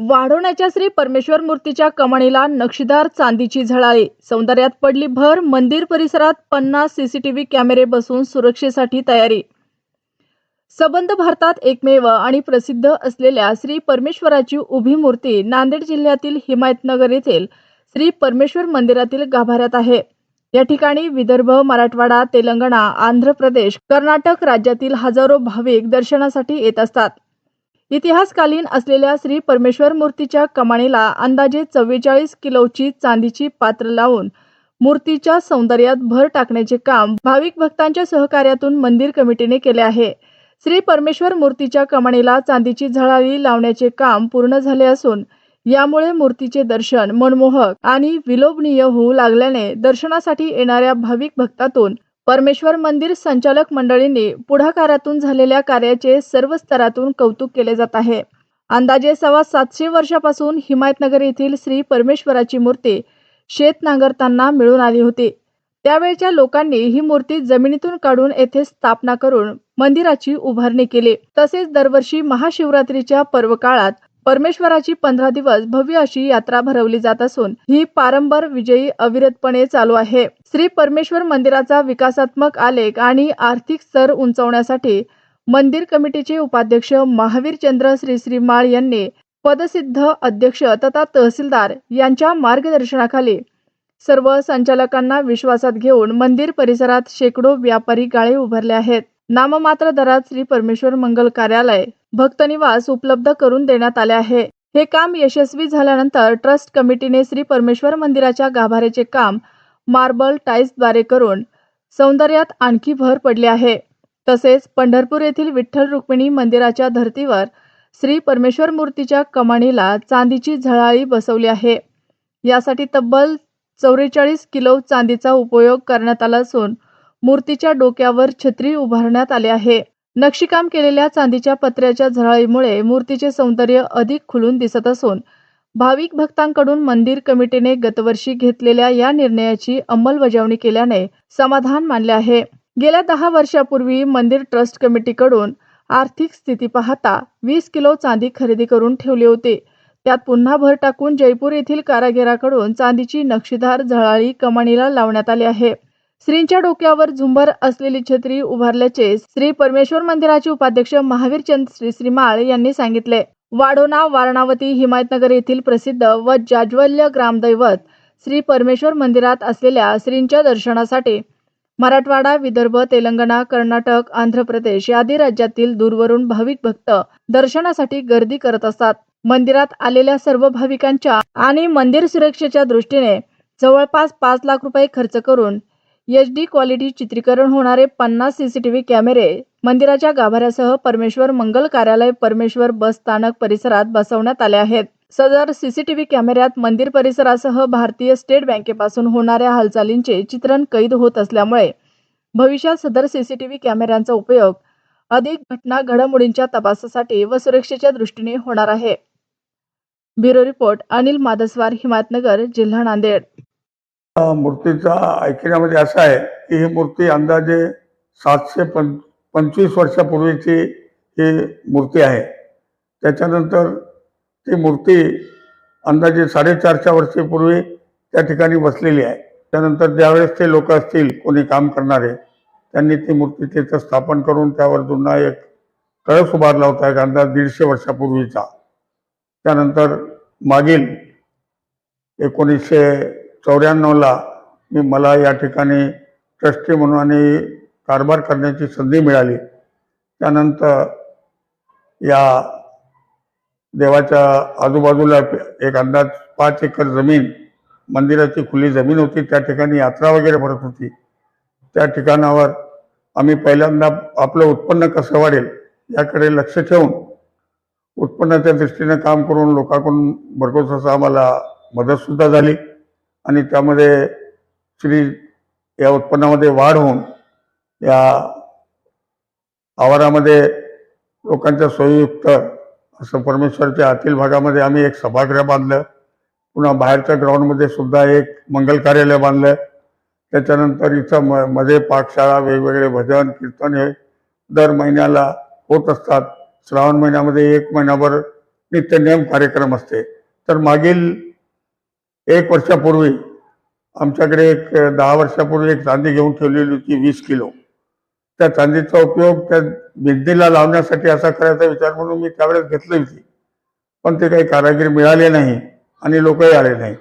वाढवण्याच्या श्री परमेश्वर मूर्तीच्या कमाणीला नक्षीदार चांदीची झळाळी. सौंदर्यात पडली भर मंदिर परिसरात पन्नास सीसीटीव्ही कॅमेरे बसून सुरक्षेसाठी तयारी. सबंध भारतात एकमेव आणि प्रसिद्ध असलेल्या श्री परमेश्वराची उभी मूर्ती नांदेड जिल्ह्यातील हिमायतनगर येथील श्री परमेश्वर मंदिरातील गाभाऱ्यात आहे. या ठिकाणी विदर्भ मराठवाडा तेलंगणा आंध्र प्रदेश कर्नाटक राज्यातील हजारो भाविक दर्शनासाठी येत असतात. इतिहासकालीन असलेल्या श्री परमेश्वर मूर्तीच्या कमाणीला अंदाजे चव्वेचाळीस किलोची चांदीची पात्र लावून मूर्तीच्या सौंदर्यात भर टाकण्याचे काम भाविक भक्तांच्या सहकार्यातून मंदिर कमिटीने केले आहे. श्री परमेश्वर मूर्तीच्या कमाणीला चांदीची झळाळी लावण्याचे काम पूर्ण झाले असून यामुळे मूर्तीचे दर्शन मनमोहक आणि विलोभनीय होऊ लागल्याने दर्शनासाठी येणाऱ्या भाविक भक्तातून परमेश्वर मंदिर संचालक मंडळींनी पुढाकारातून झालेल्या कार्याचे सर्व स्तरातून कौतुक केले जात आहे. अंदाजे सव्वा सातशे वर्षापासून हिमायतनगर येथील श्री परमेश्वराची मूर्ती शेत नांगरताना मिळून आली होती. त्यावेळच्या लोकांनी ही मूर्ती जमिनीतून काढून येथे स्थापना करून मंदिराची उभारणी केली. तसेच दरवर्षी महाशिवरात्रीच्या पर्व काळात परमेश्वराची पंधरा दिवस भव्य अशी यात्रा भरवली जात असून ही पारंबर विजयी अविरतपणे चालू आहे. श्री परमेश्वर मंदिराचा विकासात्मक आलेख आणि आर्थिक स्तर उंचावण्यासाठी मंदिर कमिटीचे उपाध्यक्ष महावीर चंद्र श्री श्रीमाळ यांनी पदसिद्ध अध्यक्ष तथा तहसीलदार यांच्या मार्गदर्शनाखाली सर्व संचालकांना विश्वासात घेऊन मंदिर परिसरात शेकडो व्यापारी गाळे उभारले आहेत. नाममात्र दरात श्री परमेश्वर मंगल कार्यालय भक्तनिवास उपलब्ध करून देण्यात आले आहे. हे काम यशस्वी झाल्यानंतर ट्रस्ट कमिटीने श्री परमेश्वर मंदिराच्या गाभाऱ्याचे काम मार्बल टाईल्सद्वारे करून सौंदर्यात आणखी भर पडली आहे. तसेच पंढरपूर येथील विठ्ठल रुक्मिणी मंदिराच्या धर्तीवर श्री परमेश्वर मूर्तीच्या कमाणीला चांदीची झळाळी बसवली आहे. यासाठी तब्बल चौवेचाळीस किलो चांदीचा उपयोग करण्यात आला असून मूर्तीच्या डोक्यावर छत्री उभारण्यात आली आहे. नक्षीकाम केलेल्या चांदीच्या पत्र्याच्या झळाळीमुळे मूर्तीचे सौंदर्य अधिक खुलून दिसत असून भाविक भक्तांकडून मंदिर कमिटीने गतवर्षी घेतलेल्या या निर्णयाची अंमलबजावणी केल्याने समाधान मानले आहे. गेल्या दहा वर्षापूर्वी मंदिर ट्रस्ट कमिटीकडून आर्थिक स्थिती पाहता वीस किलो चांदी खरेदी करून ठेवली होती. त्यात पुन्हा भर टाकून जयपूर येथील कारागिराकडून चांदीची नक्षीदार झळाळी कमानीला लावण्यात आली आहे. श्रींच्या डोक्यावर झुंबर असलेली छत्री उभारल्याचे श्री परमेश्वर मंदिराचे उपाध्यक्ष महावीर चंद श्री श्रीमाळ यांनी सांगितले. वाढोना वारणावती हिमायतनगर येथील प्रसिद्ध व जाज्वल्य ग्रामदैवत श्री परमेश्वर मंदिरात असलेल्या श्रींच्या दर्शनासाठी मराठवाडा विदर्भ तेलंगणा कर्नाटक आंध्र प्रदेश आदी राज्यातील दूरवरून भाविक भक्त दर्शनासाठी गर्दी करत असतात. मंदिरात आलेल्या सर्व भाविकांच्या आणि मंदिर सुरक्षेच्या दृष्टीने जवळपास पाच लाख रुपये खर्च करून एच डी क्वालिटी चित्रीकरण होणारे पन्नास सीसीटीव्ही कॅमेरे मंदिराच्या गाभाऱ्यासह परमेश्वर मंगल कार्यालय परमेश्वर बस स्थानक परिसरात बसवण्यात आले आहेत. सदर सीसीटीव्ही कॅमेऱ्यात मंदिर परिसरासह भारतीय स्टेट बँकेपासून होणाऱ्या हालचालींचे चित्रण कैद होत असल्यामुळे भविष्यात सदर सीसीटीव्ही कॅमेऱ्यांचा उपयोग अधिक घटना घडामोडींच्या तपासासाठी व सुरक्षेच्या दृष्टीने होणार आहे. ब्युरो रिपोर्ट अनिल मादस्वार हिमायतनगर जिल्हा नांदेड. मूर्तीचा ऐकण्यामध्ये असं आहे की ही मूर्ती अंदाजे सातशे पं पंचवीस वर्षापूर्वीची ही मूर्ती आहे. त्याच्यानंतर ती मूर्ती अंदाजे साडेचारशे वर्षापूर्वी त्या ठिकाणी बसलेली आहे. त्यानंतर ज्यावेळेस ते लोक असतील कोणी काम करणारे त्यांनी ती मूर्ती तिथं स्थापन करून त्यावर जुना एक कळस उभारला होता एक अंदाज दीडशे वर्षापूर्वीचा. त्यानंतर मागील एकोणीसशे चौऱ्याण्णवला मी मला या ठिकाणी ट्रस्टी म्हणून आणि कारभार करण्याची संधी मिळाली. त्यानंतर या देवाच्या आजूबाजूला एक अंदाज पाच एकर जमीन मंदिराची खुली जमीन होती. त्या ठिकाणी यात्रा वगैरे भरत होती. त्या ठिकाणावर आम्ही पहिल्यांदा आपलं उत्पन्न कसं वाढेल याकडे लक्ष ठेवून उत्पन्नाच्या दृष्टीने काम करून लोकांकडून भरघोस असं आम्हाला मदतसुद्धा झाली. आणि त्यामध्ये श्री या उत्पन्नामध्ये वाढ होऊन या आवारामध्ये लोकांच्या सोयीयुक्त असं परमेश्वरच्या आतील भागामध्ये आम्ही एक सभागृह बांधलं. पुन्हा बाहेरच्या ग्राउंडमध्ये सुद्धा एक मंगल कार्यालय बांधलं. त्याच्यानंतर इथं म मध्ये पाकशाळा वेगवेगळे भजन कीर्तन हे दर महिन्याला होत असतात. श्रावण महिन्यामध्ये एक महिनाभर नित्यनेम कार्यक्रम असते. तर मागील एक वर्षापूर्वी आमच्याकडे एक दहा वर्षापूर्वी एक चांदी घेऊन ठेवलेली होती वीस किलो. त्या चांदीचा उपयोग त्या भिंतीला लावण्यासाठी असा करायचा विचार म्हणून मी त्यावेळेस घेतली होती. पण ते काही कारागिरी मिळाले नाही आणि लोकही आले नाही.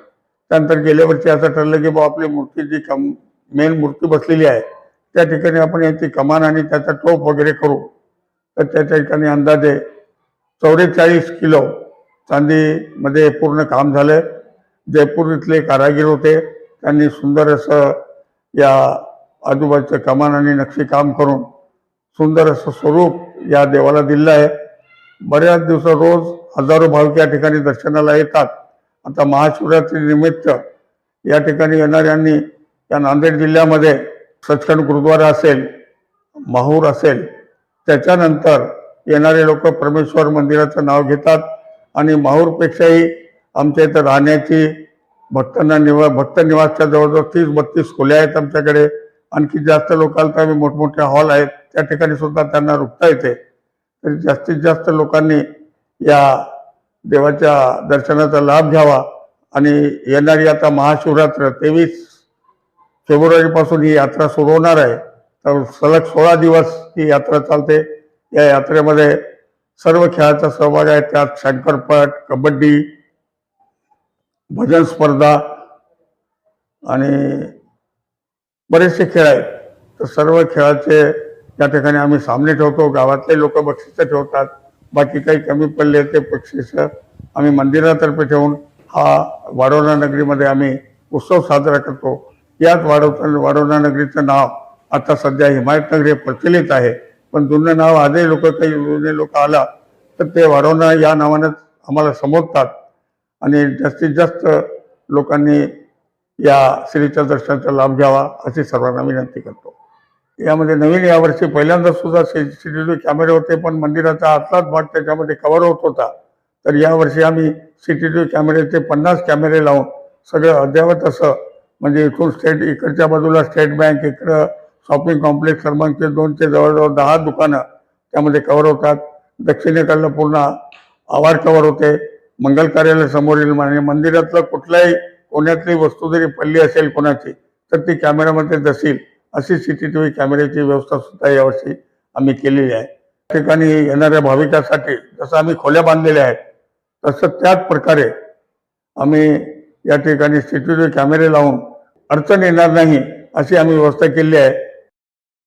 त्यानंतर गेल्या वर्षी असं ठरलं की बा आपली मूर्ती जी कम मेन मूर्ती बसलेली आहे त्या ठिकाणी आपण याची कमान आणि त्याचा टोप वगैरे करू. तर त्या ठिकाणी अंदाजे चौवेचाळीस किलो चांदीमध्ये पूर्ण काम झालं. जयपूर इथले कारागीर होते. त्यांनी सुंदर असं या आजूबाजूचं कमान आणि नक्षी काम करून सुंदर असं स्वरूप या देवाला दिलं आहे. बऱ्याच दिवस रोज हजारो भाविक या ठिकाणी दर्शनाला येतात. आता महाशिवरात्री निमित्त या ठिकाणी येणाऱ्यांनी या नांदेड जिल्ह्यामध्ये सचखंड गुरुद्वारा असेल माहूर असेल त्याच्यानंतर येणारे लोक परमेश्वर मंदिराचं नाव घेतात आणि माहूरपेक्षाही आमच्या इथं राहण्याची भक्तांना निवा भक्त निवासच्या जवळजवळ तीस बत्तीस खोल्या आहेत आमच्याकडे. आणखी जास्त लोकांना तर आम्ही मोठमोठे हॉल आहेत. त्या ठिकाणी सुद्धा त्यांना रुकता येते. तरी जास्तीत जास्त लोकांनी या देवाच्या दर्शनाचा लाभ घ्यावा. आणि येणारी आता महाशिवरात्र तेवीस फेब्रुवारीपासून ही यात्रा सुरू होणार आहे. तर सलग सोळा दिवस ही यात्रा चालते. या यात्रेमध्ये सर्व खेळाचा सहभाग आहे. त्यात शंकरपट कबड्डी भजन स्पर्धा आणि बरेचसे खेळ आहेत. तर सर्व खेळाचे त्या ठिकाणी आम्ही सामने ठेवतो गावातले लोक बक्षिसं ठेवतात बाकी काही कमी पडले ते बक्षिसं आम्ही मंदिरातर्फे ठेवून हा वाढवणा नगरीमध्ये आम्ही उत्सव साजरा करतो. यात वाढवता वाढवणा नगरीचं नाव आता सध्या हिमायतनगर हे प्रचलित आहे. पण जुनं नाव आजही लोक काही जुने लोक आला तर ते वाढवणा या नावानंच आम्हाला समजतात आणि जास्तीत जास्त लोकांनी या श्रीच्या दर्शनाचा लाभ घ्यावा अशी सर्वांना विनंती करतो. यामध्ये नवीन यावर्षी पहिल्यांदा सुद्धा सी सी टी व्ही कॅमेरे होते पण मंदिराचा आतलाच भाग त्याच्यामध्ये कव्हर होत होता. तर यावर्षी आम्ही सी टी व्ही कॅमेरेचे पन्नास कॅमेरे लावून सगळं अद्ययावत असं म्हणजे इथून स्टेट इकडच्या बाजूला स्टेट बँक इकडं शॉपिंग कॉम्प्लेक्स क्रमांक दोनचे जवळजवळ दहा दुकानं त्यामध्ये कव्हर होतात. दक्षिणेकडलं पूर्ण आवार कव्हर होते. मंगल कार्यालय समोरील म्हणजे मंदिरातलं कुठलाही कोण्यातली वस्तू जरी पडली असेल कोणाची तर ती कॅमेऱ्यामध्ये दसेल. अशी सी टी व्ही कॅमेऱ्याची व्यवस्था सुद्धा यावर्षी आम्ही केलेली आहे. त्या ठिकाणी येणाऱ्या भाविकासाठी जसं आम्ही खोल्या बांधलेल्या आहेत तसं त्याच प्रकारे आम्ही या ठिकाणी सी टी व्ही कॅमेरे लावून अडचण येणार नाही अशी आम्ही व्यवस्था केली आहे.